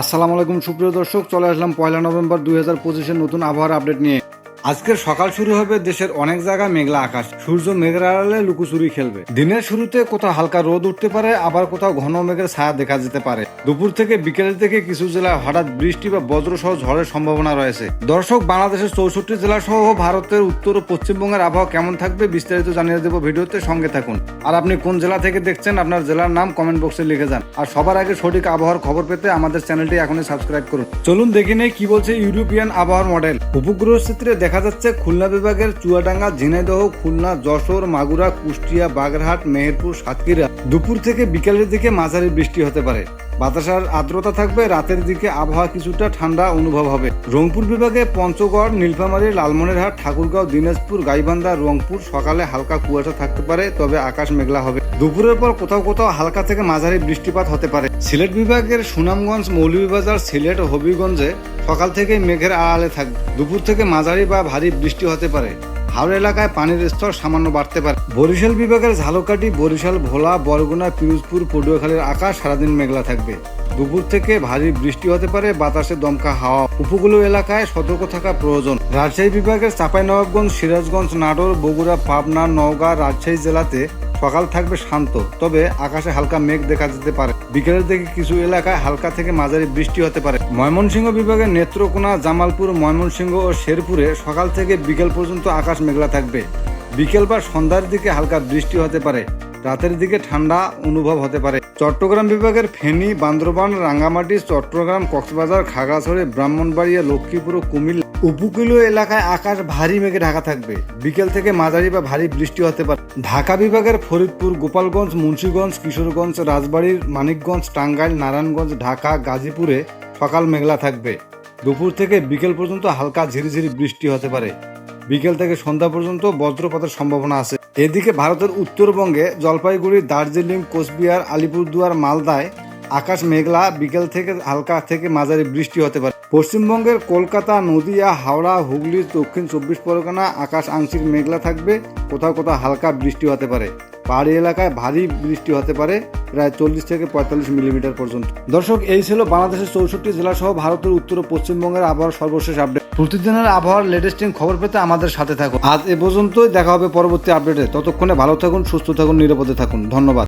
আসসালামু আলাইকুম সুপ্রিয় দর্শক, চলে আসলাম পয়লা নভেম্বর দুই হাজার পঁচিশের নতুন আবহাওয়ার আপডেট নিয়ে। আজকের সকাল শুরু হবে দেশের অনেক জায়গায় মেঘলা আকাশ। সূর্য মেঘের আড়ালে লুকোচুরি খেলবে। দিনের শুরুতে কোথাও হালকা রোদ উঠতে পারে, আবার কোথাও ঘন মেঘের ছায়া দেখা যেতে পারে। দুপুর থেকে বিকেলের দিকে কিছু জেলায় হঠাৎ বৃষ্টি বা বজ্র সহ ঝড়ের সম্ভাবনা রয়েছে। দর্শক, বাংলাদেশের চৌষট্টি জেলা সহ ভারতের উত্তর ও পশ্চিমবঙ্গের আবহাওয়া কেমন থাকবে বিস্তারিত জানিয়ে দেবো ভিডিওতে সঙ্গে থাকুন। আর আপনি কোন জেলা থেকে দেখছেন, আপনার জেলার নাম কমেন্ট বক্সে লিখে যান। আর সবার আগে সঠিক আবহাওয়ার খবর পেতে আমাদের চ্যানেলটি এখনই সাবস্ক্রাইব করুন। চলুন দেখে নেই কি বলছে ইউরোপিয়ান আবহাওয়ার মডেল। উপগ্রহ চিত্রে দেখা যাচ্ছে খুলনা বিভাগের চুয়াডাঙ্গা, ঝিনাইদহ, খুলনা, যশোর, মাগুরা, কুষ্টিয়া, বাগেরহাট, মেহেরপুর, সাতক্ষীরা। দুপুর থেকে বিকালের দিকে মাঝারি বৃষ্টি হতে পারে। বাতাসার আর্দ্রতা থাকবে, রাতের দিকে আবহাওয়া কিছুটা ঠান্ডা অনুভব হবে। রংপুর বিভাগে পঞ্চগড়, নীলফামারী, লালমনিরহাট, ঠাকুরগাঁও, দিনাজপুর, গাইবান্ধা, রংপুর সকালে হালকা কুয়াশা থাকতে পারে, তবে আকাশ মেঘলা হবে। দুপুরের পর কোথাও কোথাও হালকা থেকে মাঝারি বৃষ্টিপাত হতে পারে। সিলেট বিভাগের সুনামগঞ্জ, মৌলভীবাজার, সিলেট হবিগঞ্জে সকাল থেকেই মেঘের আড়ালে থাকবে। দুপুর থেকে মাঝারি বা ভারী বৃষ্টি হতে পারে। হাওড়া এলাকায় পানির স্তর সামান্য বাড়তে পারে। বরিশাল বিভাগের ঝালকাঠি, বরিশাল ভোলা, বরগুনা, পিরোজপুর, পটুয়াখালীর আকাশ সারাদিন মেঘলা থাকবে। দুপুর থেকে ভারী বৃষ্টি হতে পারে, বাতাসে দমকা হাওয়া। উপকূল এলাকায় সতর্ক থাকা প্রয়োজন। রাজশাহী বিভাগের চাঁপাইনবাবগঞ্জ, সিরাজগঞ্জ, নাটোর, বগুড়া, পাবনা, নওগাঁ, রাজশাহী জেলাতে সকাল থাকবে শান্ত, তবে আকাশে হালকা মেঘ দেখা যেতে পারে। বিকেলের দিকে কিছু এলাকায় হালকা থেকে মাঝারি বৃষ্টি হতে পারে। ময়মনসিংহ বিভাগের নেত্রকোনা, জামালপুর, ময়মনসিংহ ও শেরপুরে সকাল থেকে বিকেল পর্যন্ত আকাশ মেঘলা থাকবে। বিকেল বা সন্ধ্যার দিকে হালকা বৃষ্টি হতে পারে। রাতের দিকে ঠান্ডা অনুভব হতে পারে। চট্টগ্রাম বিভাগের ফেনী, বান্দরবান, রাঙ্গামাটি, চট্টগ্রাম, কক্সবাজার, খাগড়াছড়ি, ব্রাহ্মণবাড়িয়া, লক্ষ্মীপুর ও কুমিল্লা উপকূলীয় এলাকায় আকাশ ভারী মেঘে ঢাকা থাকবে। বিকেল থেকে মাঝারি বা ভারী বৃষ্টি হতে পারে। ঢাকা বিভাগের ফরিদপুর, গোপালগঞ্জ, মুন্সীগঞ্জ, কিশোরগঞ্জ, রাজবাড়ির মানিকগঞ্জ, টাঙ্গাইল, নারায়ণগঞ্জ, ঢাকা, গাজীপুরে সকাল মেঘলা থাকবে। দুপুর থেকে বিকেল পর্যন্ত হালকা ঝিরিঝিরি বৃষ্টি হতে পারে। বিকেল থেকে সন্ধ্যা পর্যন্ত বজ্রপাতের সম্ভাবনা আছে। এদিকে ভারতের উত্তরবঙ্গে জলপাইগুড়ি, দার্জিলিং, কোচবিহার, আলিপুরদুয়ার, মালদায় আকাশ মেঘলা, বিকেল থেকে হালকা থেকে মাঝারি বৃষ্টি হতে পারে। পশ্চিমবঙ্গের কলকাতা, নদিয়া, হাওড়া, হুগলি, দক্ষিণ চব্বিশ পরগনা আকাশ আংশিক মেঘলা থাকবে, কোথাও কোথাও হালকা বৃষ্টি হতে পারে। পাহাড়ি এলাকায় ভারী বৃষ্টি হতে পারে, প্রায় চল্লিশ থেকে পঁয়তাল্লিশ মিলিমিটার পর্যন্ত। দর্শক, এই ছিল বাংলাদেশের চৌষট্টি জেলা সহ ভারতের উত্তর ও পশ্চিমবঙ্গের আবহাওয়ার সর্বশেষ আপডেট। প্রতিদিনের আবহাওয়ার লেটেস্টিং খবর পেতে আমাদের সাথে থাকুন। আজ এ পর্যন্তই, দেখা হবে পরবর্তী আপডেটে ততক্ষণে ভালো থাকুন, সুস্থ থাকুন, নিরাপদে থাকুন। ধন্যবাদ।